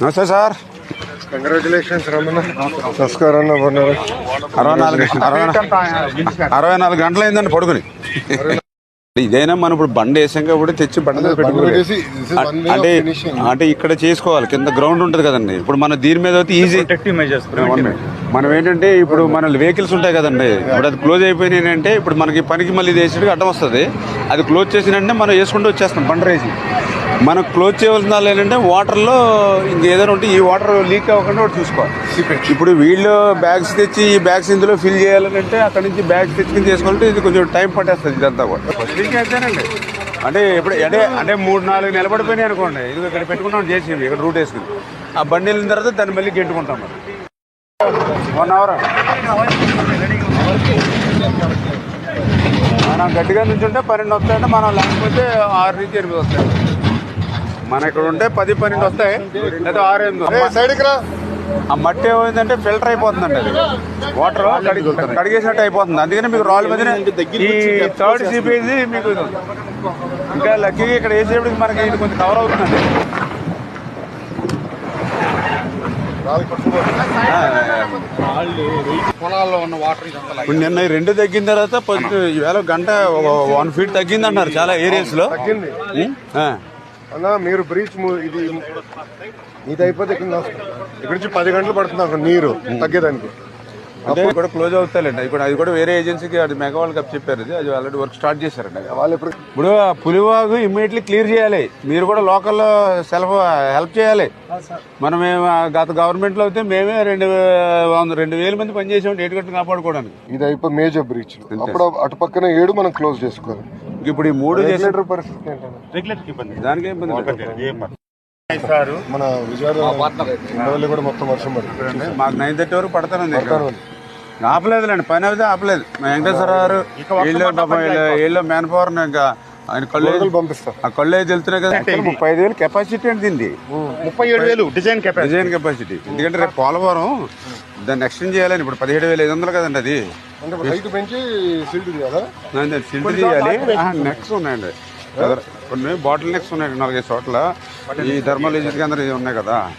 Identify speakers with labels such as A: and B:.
A: నమస్తే sir.
B: Congratulations Ramana నమస్కారం అన్న బాగున్నారు?
A: అరవై నాలుగు అరవై అరవై నాలుగు గంటలు అయిందండి పడుకుని. ఇదైనా మనం ఇప్పుడు బండి వేసాం కాబట్టి తెచ్చి బండి మీద
B: of
A: అంటే. అంటే ఇక్కడ చేసుకోవాలి కింద గ్రౌండ్ ఉంటుంది కదండి. ఇప్పుడు మన దీని మీద అయితే ఈజీ మనం ఏంటంటే ఇప్పుడు మన వెహికల్స్ ఉంటాయి కదండి. ఇప్పుడు అది క్లోజ్ అయిపోయినాయి అంటే ఇప్పుడు మనకి పనికి మళ్ళీ వేసేటికి అడ్డం వస్తుంది. అది క్లోజ్ చేసినంటే మనం వేసుకుంటూ వచ్చేస్తాం బండి రేసి మనం క్లోజ్ చేయవలసిన వాళ్ళు ఏంటంటే వాటర్లో ఇంకేదైనా ఉంటే ఈ వాటర్ లీక్ అవ్వకుండా ఒకటి చూసుకోవాలి. ఇప్పుడు వీళ్ళు బ్యాగ్స్ తెచ్చి ఈ బ్యాగ్స్ ఇందులో ఫిల్ చేయాలని అంటే అక్కడ నుంచి బ్యాగ్స్ తెచ్చుకుని చేసుకుంటే ఇది కొంచెం టైం పట్టేస్తుంది ఇదంతా కూడా. ఫస్ట్ అయితేనండి. అంటే ఇప్పుడు అంటే అంటే మూడు నాలుగు నిలబడిపోయినాయి అనుకోండి. ఇది ఇక్కడ పెట్టుకుంటాం చేసి ఇక్కడ రూట్ వేసుకుని ఆ బండి వెళ్ళిన తర్వాత దాన్ని మళ్ళీ గెంటుకుంటాం మరి వన్ అవర్ మనం గట్టిగా నుంచి ఉంటే పన్నెండు వస్తాయంటే మనం లేకపోతే ఆరు నుంచి ఎనిమిది వస్తాయి. మన ఇక్కడ ఉంటే పది పన్నెండు వస్తాయి లేదా ఆరు ఎనిమిది వస్తాయి.
B: సైడ్కి రా.
A: ఆ మట్టి ఏమైందంటే ఫిల్టర్ అయిపోతుందండి అది. వాటర్ కడిగేసినట్టు అయిపోతుంది. అందుకని మీకు రాళ్ళ మీద ఈ థర్డ్ సిపేజీ మీకు. ఇంకా లక్కీగా ఇక్కడ వేసేప్పటికి మనకి కొంచెం కవర్ అవుతుందండి
C: పొలాల్లో ఉన్న వాటర్ ఇదంతా
A: ఇప్పుడు నిన్న రెండు తగ్గిన తర్వాత ఈవేళ గంట వన్ ఫీట్ తగ్గింది అంటున్నారు చాలా ఏరియాస్లో
B: తగ్గింది. అన్న మీరు బ్రీచ్ ఇది ఇది అయిపోతే ఇక్కడ నుంచి పది గంటలు పడుతుంది అక్కడ నీరు తగ్గేదానికి.
A: అంటే కూడా క్లోజ్ అవుతాయండి అది కూడా అది కూడా వేరే ఏజెన్సీకి అది మెగా వాళ్ళు కప్ చెప్పారు ఇది అది ఆల్రెడీ వర్క్ స్టార్ట్ చేశారండి
B: వాళ్ళు ఎప్పుడు
A: ఇప్పుడు ఆ పులివాగు ఇమ్మీడియట్లీ క్లియర్ చేయాలి. మీరు కూడా లోకల్లో సెల్ఫ్ హెల్ప్ చేయాలి. మనం గత గవర్నమెంట్లో అయితే మేమే రెండు రెండు వేల మంది పనిచేసాం ఏటు కట్టు కాపాడుకోవడానికి.
B: ఇది అయిపోయి మేజర్ బ్రీచ్ అప్పుడు అటు పక్కన ఏడు మనం క్లోజ్ చేసుకోవాలి.
A: ఇప్పుడు ఈ మూడు చేసి
B: పరిస్థితి
A: దానికి ఇబ్బంది
B: మన విజయవాడ కూడా మొత్తం వర్షం పడుతుంది.
A: మాకు నైన్ థర్టీ వరకు పడతానండి. ఆపలేదులేండి పని అయితే ఆపలేదు. మా వెంకటేశ్వర గారు వీళ్ళు మ్యాన్ పవర్ ఇంకా ఆయన కళ్ళు
B: గొడుగులు పంపిస్తా
A: ఆ కళ్ళు వెళ్తున్నాయి కదా. ముప్పై ఐదు వేలు కెపాసిటీ అండి దీన్ని
C: ముప్పై ఏడు వేలు డిజైన్ కెపాసిటీ
A: డిజైన్ కెపాసిటీ ఎందుకంటే రేపు పోలవరం దాన్ని ఎక్స్టెండ్ చేయాలని ఇప్పుడు పదిహేడు వేల ఐదు వందలు కదండి అది.
B: పెంచి
A: సిల్ట్ చేయాలి నెక్స్ ఉన్నాయండి. కొన్ని బాటిల్ నెక్స్ ఉన్నాయి నాలుగైదు చోట్ల. ఈ ధర్మాలజీ కేంద్రం ఇవి ఉన్నాయి కదా.